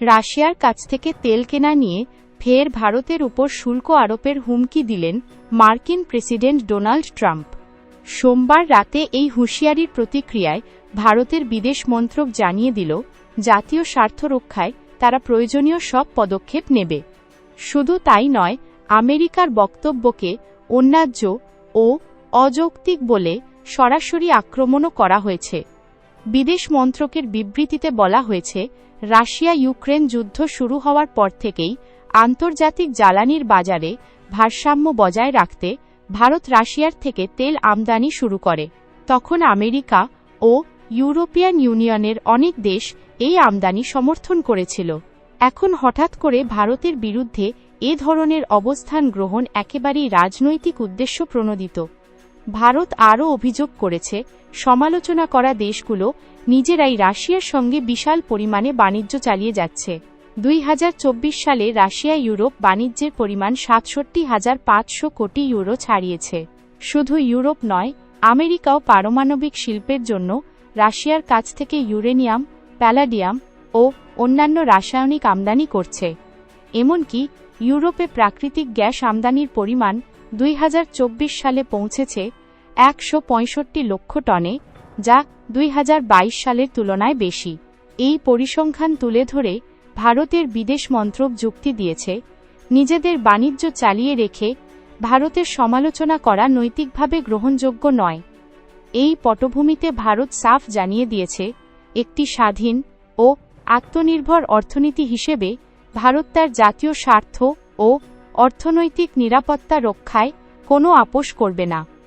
রাশিয়ার কাছ থেকে তেল কেনা নিয়ে ফের ভারতের উপর শুল্ক আরোপের হুমকি দিলেন মার্কিন প্রেসিডেন্ট ডোনাল্ড ট্রাম্প। সোমবার রাতে এই হুঁশিয়ারির প্রতিক্রিয়ায় ভারতের বিদেশ মন্ত্রক জানিয়ে দিল, জাতীয় স্বার্থ রক্ষায় তারা প্রয়োজনীয় সব পদক্ষেপ নেবে। শুধু তাই নয়, আমেরিকার বক্তব্যকে অন্যায্য ও অযৌক্তিক বলে সরাসরি আক্রমণও করা হয়েছে। বিদেশ মন্ত্রকের বিবৃতিতে বলা হয়েছে, রাশিয়া ইউক্রেন যুদ্ধ শুরু হওয়ার পর থেকেই আন্তর্জাতিক জ্বালানির বাজারে ভারসাম্য বজায় রাখতে ভারত রাশিয়ার থেকে তেল আমদানি শুরু করে। তখন আমেরিকা ও ইউরোপিয়ান ইউনিয়নের অনেক দেশ এই আমদানি সমর্থন করেছিল। এখন হঠাৎ করে ভারতের বিরুদ্ধে এ ধরনের অবস্থান গ্রহণ একেবারেই রাজনৈতিক উদ্দেশ্য প্রণোদিত। ভারত আরও অভিযোগ করেছে, সমালোচনা করা দেশগুলো নিজেরাই রাশিয়ার সঙ্গে বিশাল পরিমাণে বাণিজ্য চালিয়ে যাচ্ছে। দুই হাজার চব্বিশ সালে রাশিয়া ইউরোপ বাণিজ্যের পরিমাণ সাতষট্টি হাজার পাঁচশো কোটি ইউরো ছাড়িয়েছে। শুধু ইউরোপ নয়, আমেরিকাও পারমাণবিক শিল্পের জন্য রাশিয়ার কাছ থেকে ইউরেনিয়াম, প্যালাডিয়াম ও অন্যান্য রাসায়নিক আমদানি করছে। এমনকি ইউরোপে প্রাকৃতিক গ্যাস আমদানির পরিমাণ দুই হাজার চব্বিশ সালে পৌঁছেছে একশো পঁয়ষট্টি লক্ষ টনে, যা দুই হাজার বাইশ সালের তুলনায় বেশি। এই পরিসংখ্যান তুলে ধরে ভারতের বিদেশ মন্ত্রক যুক্তি দিয়েছে, নিজেদের বাণিজ্য চালিয়ে রেখে ভারতের সমালোচনা করা নৈতিকভাবে গ্রহণযোগ্য নয়। এই পটভূমিতে ভারত সাফ জানিয়ে দিয়েছে, একটি স্বাধীন ও আত্মনির্ভর অর্থনীতি হিসেবে ভারত তার জাতীয় স্বার্থ ও অর্থনৈতিক নিরাপত্তা রক্ষায় কোনো আপোষ করবে না।